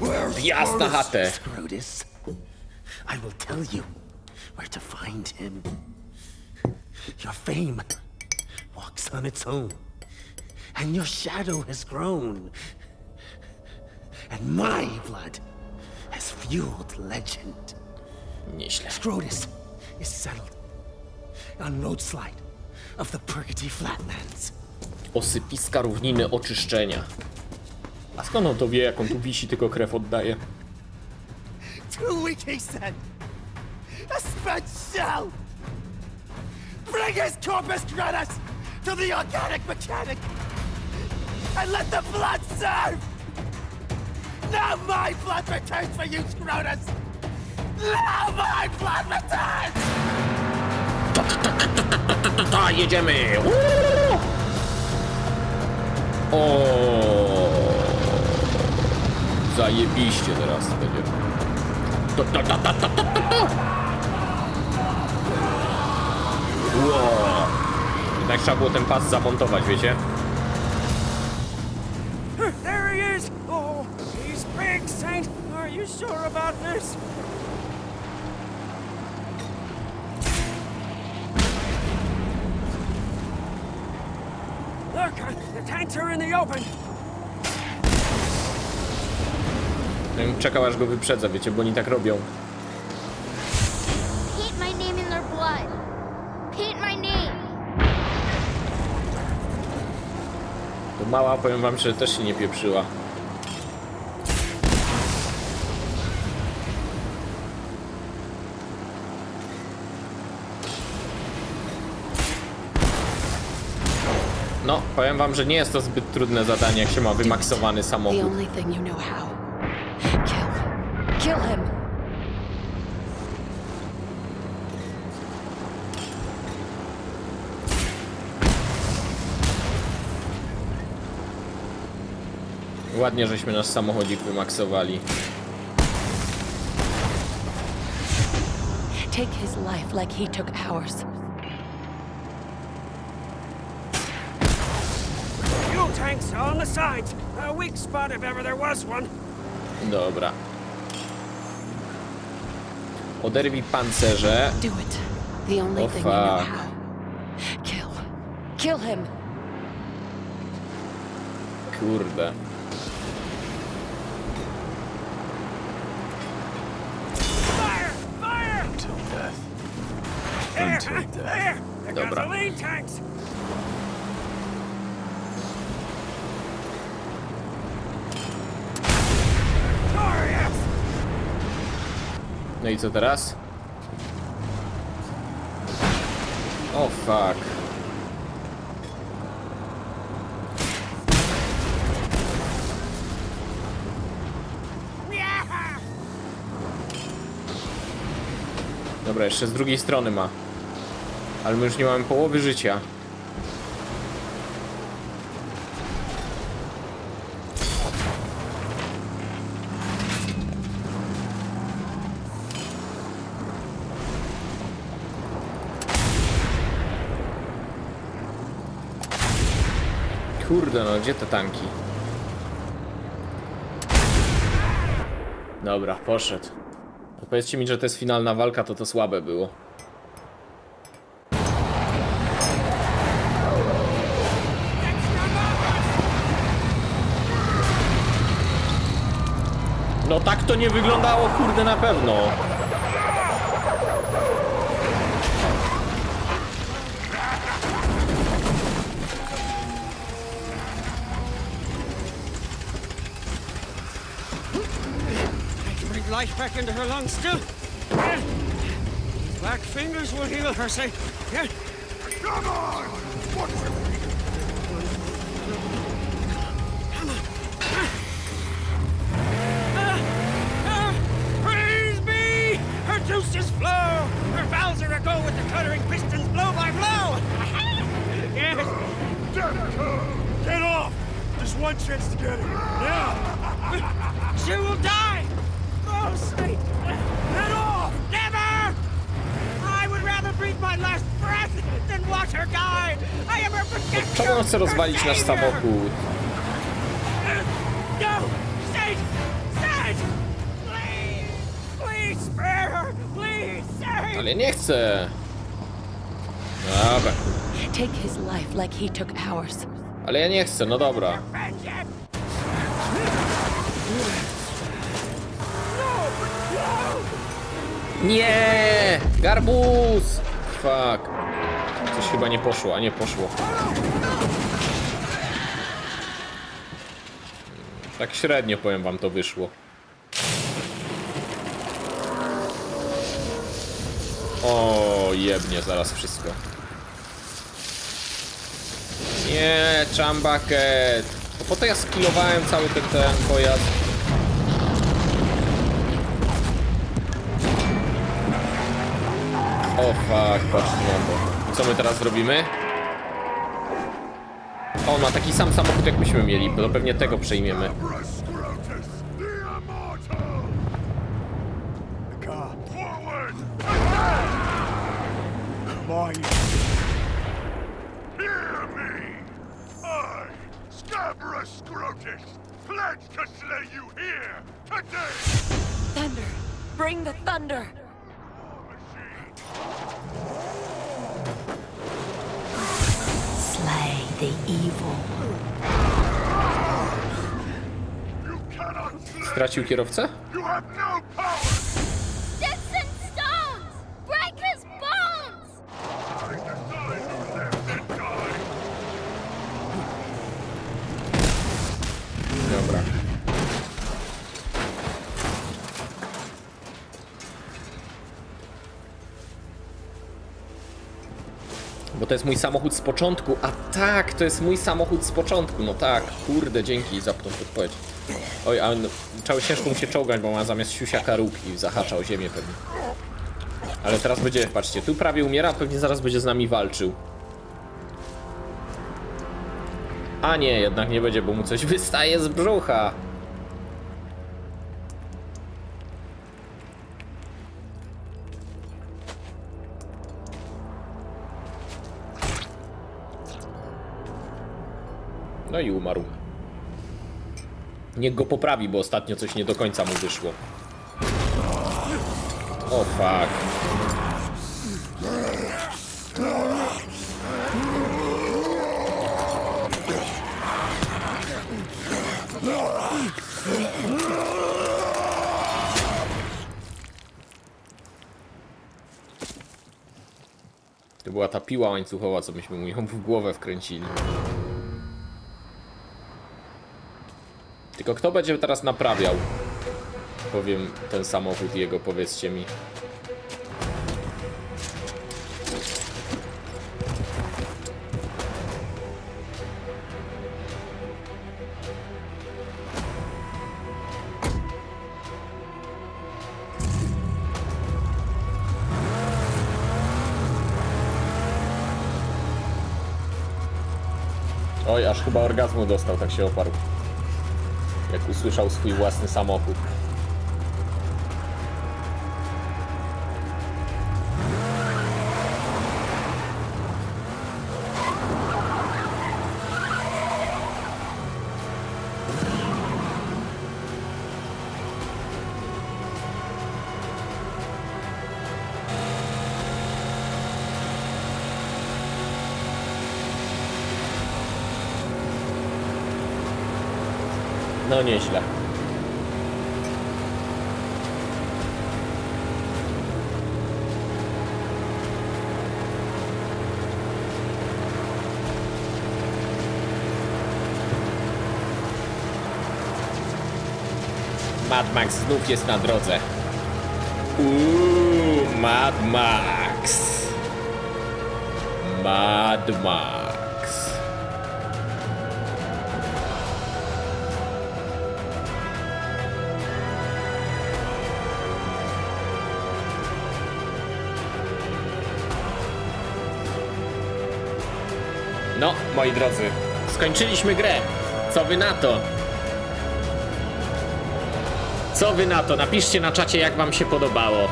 Wjazd na chatę. Scrotus, I will tell you where to find him. Your fame walks on its own, and your shadow has grown. And my blood has fueled legend. Nieźle. Scrotus is settled on Roadslide of the Purgatory Flatlands. Osypiska równiny oczyszczenia. A skąd on to wie, jak on tu wisi, tylko krew oddaje? Two weeks, he said. A spent shell. Bring his corpus gratis to the organic mechanic and let the blood serve. Now my blood returns for you, Scrotus. Now my blood returns. Ta, jedziemy! Uuu! O! Zajebiście teraz będzie. Ta, ta, ta, ta, ta, ta, ta, ta. Wow. Jednak trzeba było ten pas zamontować, wiecie? There he is! Oh, he's big, Saint! Are you sure about this? Look, the tanks are in the open! Ja bym czekał aż go wyprzedza, wiecie, bo oni tak robią. To mała, powiem wam, że też się nie pieprzyła. No, powiem wam, że nie jest to zbyt trudne zadanie, jak się ma wymaksowany samochód. only thing you know how. Kill. Kill him. Ładnie, żeśmy nasz samochodzik wymaksowali. Take his life like he took ours. Fuel tanks on the sides! A weak spot if ever there was one! Dobra. Oderwij pancerze. Do it. The only Oh, thing you know how. Kill. Kill him. Kurde. Fire! Fire! Until death. There! Dobra. No i co teraz? O fuck. Yeah! Dobra, jeszcze z drugiej strony ma. Ale my już nie mamy połowy życia. Kurde, no gdzie te tanki? Dobra, poszedł. Powiedzcie mi, że to jest finalna walka, to to słabe było. Tak to nie wyglądało, kurde, na pewno. I can breathe life back into her lungs still. Yeah. Black fingers will heal her, say. Yeah. Come on! Praise chce rozwalić nasz samochód. Ale nie chcę. Dobra. Take his life like he took ours. Ale ja nie chcę, no dobra. Nie! Garbus! Fuck. Coś chyba nie poszło, a nie poszło. Tak średnio powiem wam to wyszło. O, jebnie zaraz wszystko. Nie, Chambucket. To po to ja skillowałem cały ten, ten pojazd. O fuck, patrzcie na to. I co my teraz zrobimy? On ma taki sam samochód jak myśmy mieli, to pewnie tego przejmiemy. Pledge! Thunder! Bring the thunder! The evil. Stracił kierowcę? You have no Bo to jest mój samochód z początku. A tak, to jest mój samochód z początku. No tak, kurde, dzięki za tą podpowiedź. Oj, a no, trzeba ciężko mu się czołgać, bo ma zamiast siusiaka róg i zahacza o ziemię pewnie. Ale teraz będzie, patrzcie, tu prawie umiera, pewnie zaraz będzie z nami walczył. A nie, jednak nie będzie, bo mu coś wystaje z brzucha. No i umarł. Niech go poprawi, bo ostatnio coś nie do końca mu wyszło. O fuck. To była ta piła łańcuchowa, co myśmy mu ją w głowę wkręcili. Tylko kto będzie teraz naprawiał? Powiem ten samochód jego, powiedzcie mi. Oj, aż chyba orgazmu dostał, tak się oparł. Jak usłyszał swój własny samochód. No nieźle. Mad Max znów jest na drodze. Uuu, Mad Max. Mad Max. No, moi drodzy, skończyliśmy grę. Co wy na to? Co wy na to? Napiszcie na czacie, jak wam się podobało.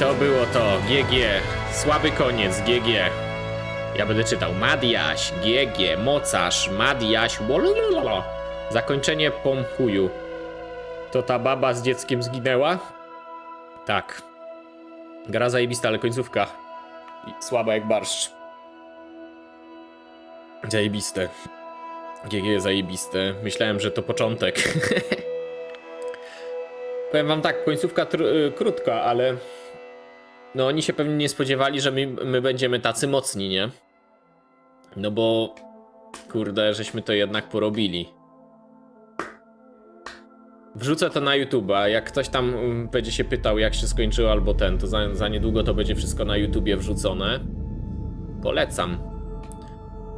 To było to. GG. Słaby koniec. GG. Ja będę czytał Madiaś, GG, mocarz, Madiaś, wolololo. Zakończenie pomchuju. To ta baba z dzieckiem zginęła? Tak. Gra zajebista, ale końcówka. Słaba jak barszcz. Zajebiste. GG zajebiste. Myślałem, że to początek. Powiem wam tak, końcówka y, krótka, ale no oni się pewnie nie spodziewali, że my, my będziemy tacy mocni, nie? No bo kurde, żeśmy to jednak porobili. Wrzucę to na YouTube, a jak ktoś tam mm, będzie się pytał, jak się skończyło albo ten, to za, za niedługo to będzie wszystko na YouTubie wrzucone. Polecam.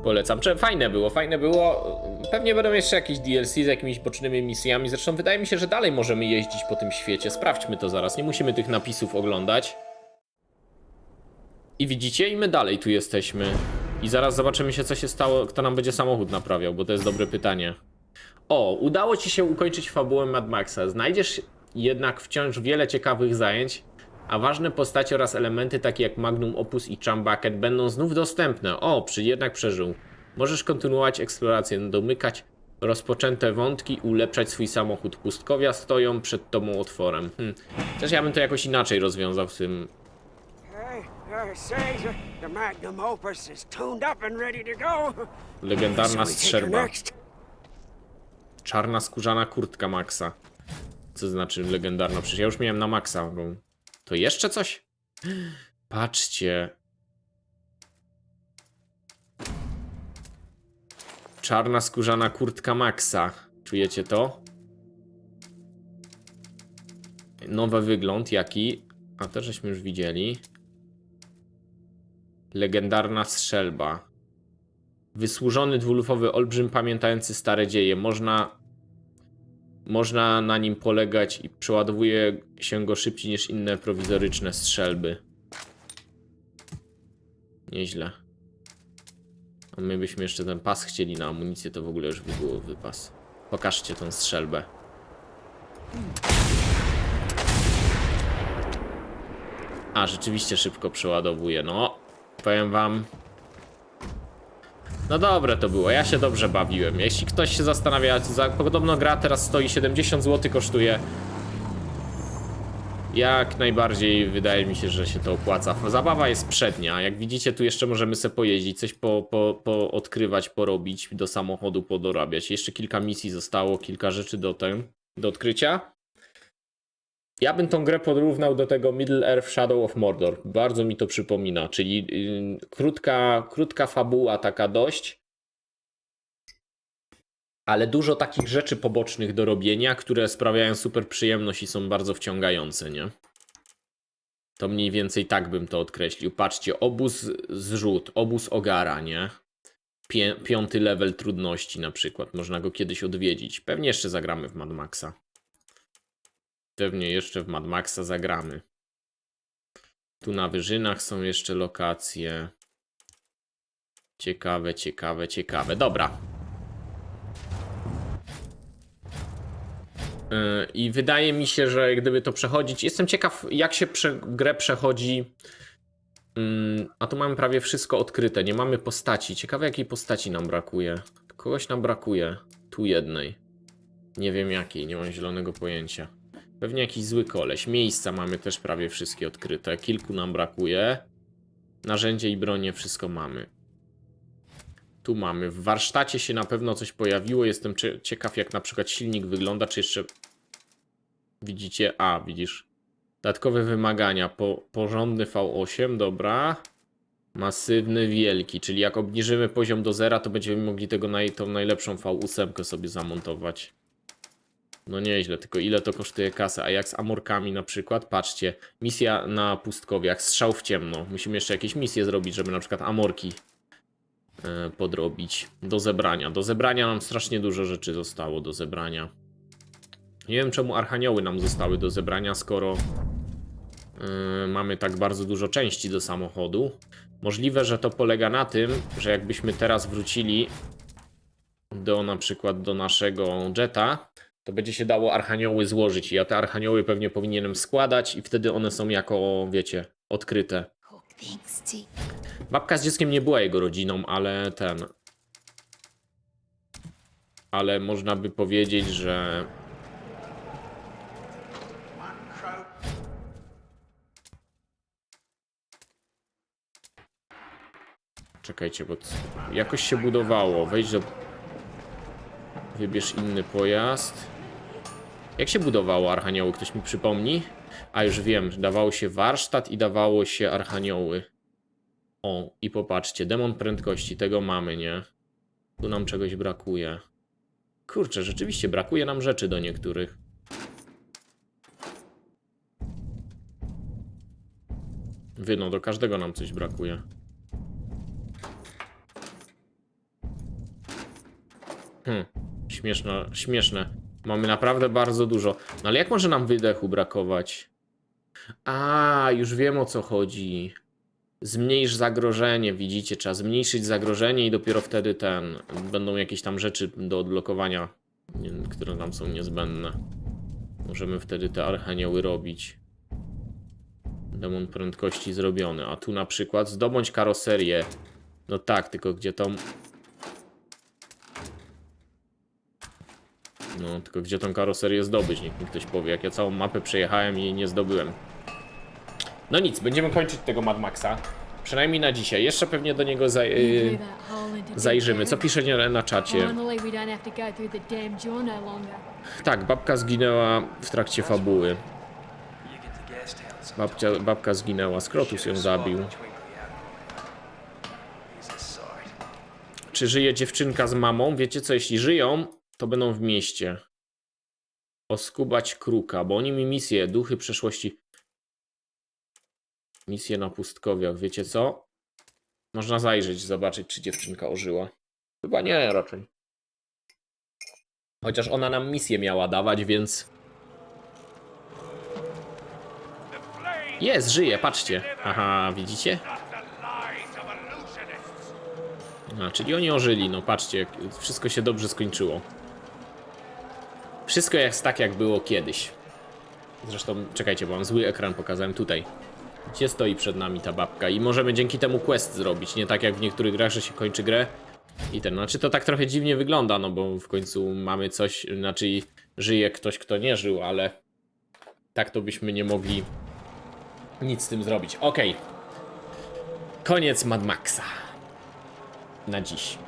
Polecam. Cze- Fajne było, fajne było. Pewnie będą jeszcze jakieś DLC z jakimiś bocznymi misjami. Zresztą wydaje mi się, że dalej możemy jeździć po tym świecie. Sprawdźmy to zaraz. Nie musimy tych napisów oglądać. I widzicie, i my dalej tu jesteśmy. I zaraz zobaczymy się, co się stało, kto nam będzie samochód naprawiał, bo to jest dobre pytanie. O, udało ci się ukończyć fabułę Mad Maxa. Znajdziesz jednak wciąż wiele ciekawych zajęć, a ważne postacie oraz elementy takie jak Magnum Opus i Chumbucket będą znów dostępne. O, przy jednak przeżył. Możesz kontynuować eksplorację, domykać rozpoczęte wątki, ulepszać swój samochód. Pustkowia stoją przed tobą otworem. Hm. Też ja bym to jakoś inaczej rozwiązał w tym. Legendarna strzelba. Czarna skórzana kurtka Maxa. Co znaczy legendarna? Przecież ja już miałem na Maxa. To jeszcze coś? Patrzcie. Czarna skórzana kurtka Maxa. Czujecie to? Nowy wygląd, jaki? A to żeśmy już widzieli. Legendarna strzelba. Wysłużony dwulufowy olbrzym pamiętający stare dzieje. Można można na nim polegać i przeładowuje się go szybciej niż inne prowizoryczne strzelby. Nieźle. A my byśmy jeszcze ten pas chcieli na amunicję, to w ogóle już by było wypas. Pokażcie tą strzelbę. A, rzeczywiście szybko przeładowuje. No, powiem wam, no dobre to było, ja się dobrze bawiłem. Jeśli ktoś się zastanawia, za, podobno gra teraz stoi 70 zł, kosztuje. Jak najbardziej wydaje mi się, że się to opłaca. Zabawa jest przednia. Jak widzicie, tu jeszcze możemy sobie pojeździć, coś po, po, po odkrywać, porobić, do samochodu podorabiać. Jeszcze kilka misji zostało, kilka rzeczy do, ten, do odkrycia. Ja bym tą grę porównał do tego Middle Earth Shadow of Mordor. Bardzo mi to przypomina, czyli yy, krótka, krótka fabuła, taka dość, ale dużo takich rzeczy pobocznych do robienia, które sprawiają super przyjemność i są bardzo wciągające, nie? To mniej więcej tak bym to odkreślił. Patrzcie, obóz zrzut, obóz ogara, nie? Pię piąty level trudności na przykład. Można go kiedyś odwiedzić. Pewnie jeszcze zagramy w Mad Maxa. Pewnie jeszcze w Mad Maxa zagramy. Tu na wyżynach są jeszcze lokacje. Ciekawe, ciekawe, ciekawe. Dobra. Yy, I wydaje mi się, że gdyby to przechodzić. Jestem ciekaw, jak się prze, grę przechodzi. Ym, a tu mamy prawie wszystko odkryte. Nie mamy postaci. Ciekawe, jakiej postaci nam brakuje. Kogoś nam brakuje. Tu jednej. Nie wiem jakiej, nie mam zielonego pojęcia. Pewnie jakiś zły koleś. Miejsca mamy też prawie wszystkie odkryte. Kilku nam brakuje. Narzędzie i bronie wszystko mamy. Tu mamy. W warsztacie się na pewno coś pojawiło. Jestem cie- ciekaw, jak na przykład silnik wygląda. Czy jeszcze. Widzicie? A, widzisz. Dodatkowe wymagania. Po, porządny V8, dobra. Masywny, wielki, czyli jak obniżymy poziom do zera, to będziemy mogli tego naj, tą najlepszą V8 sobie zamontować. No nieźle, tylko ile to kosztuje kasę? A jak z amorkami na przykład? Patrzcie, misja na pustkowiach, strzał w ciemno. Musimy jeszcze jakieś misje zrobić, żeby na przykład amorki e, podrobić. Do zebrania. Do zebrania nam strasznie dużo rzeczy zostało do zebrania. Nie wiem czemu archanioły nam zostały do zebrania, skoro e, mamy tak bardzo dużo części do samochodu. Możliwe, że to polega na tym, że jakbyśmy teraz wrócili do na przykład do naszego jetta, to będzie się dało archanioły złożyć. Ja te archanioły pewnie powinienem składać i wtedy one są jako, wiecie, odkryte. Babka z dzieckiem nie była jego rodziną, ale ten. Ale można by powiedzieć, że. Czekajcie, bo jakoś się budowało. Wejdź do. Wybierz inny pojazd. Jak się budowało Archanioły? Ktoś mi przypomni? A już wiem, dawało się warsztat i dawało się Archanioły. O, i popatrzcie, demon prędkości, tego mamy, nie? Tu nam czegoś brakuje. Kurczę, rzeczywiście brakuje nam rzeczy do niektórych. Wy, no do każdego nam coś brakuje. Hmm, śmieszne, śmieszne. Mamy naprawdę bardzo dużo. No ale jak może nam wydechu brakować? A, już wiem o co chodzi. Zmniejsz zagrożenie, widzicie, trzeba zmniejszyć zagrożenie i dopiero wtedy ten, będą jakieś tam rzeczy do odblokowania, które nam są niezbędne. Możemy wtedy te archanioły robić. Demon prędkości zrobiony, a tu na przykład zdobądź karoserię. No tak, tylko gdzie tą... No, tylko gdzie tą karoserię zdobyć, niech mi ktoś powie, jak ja całą mapę przejechałem i jej nie zdobyłem. No nic, będziemy kończyć tego Mad Maxa. Przynajmniej na dzisiaj. Jeszcze pewnie do niego za, yy, zajrzymy. Co pisze na, na czacie? No. Tak, babka zginęła w trakcie fabuły. Babcia, babka zginęła, Skrotus ją zabił. Czy żyje dziewczynka z mamą? Wiecie co, jeśli żyją, to będą w mieście. Oskubać kruka, bo oni mi misje, duchy przeszłości. Misje na pustkowiach, wiecie co? Można zajrzeć, zobaczyć, czy dziewczynka ożyła. Chyba nie, raczej. Chociaż ona nam misję miała dawać, więc. Jest, żyje, patrzcie. Aha, widzicie? A, czyli oni ożyli, no patrzcie, wszystko się dobrze skończyło. Wszystko jest tak, jak było kiedyś. Zresztą, czekajcie, bo mam zły ekran, pokazałem tutaj. Gdzie stoi przed nami ta babka i możemy dzięki temu quest zrobić, nie tak jak w niektórych grach, że się kończy grę i ten, znaczy to tak trochę dziwnie wygląda, no bo w końcu mamy coś, znaczy żyje ktoś, kto nie żył, ale tak to byśmy nie mogli nic z tym zrobić. Okej. Koniec Mad Maxa. Na dziś.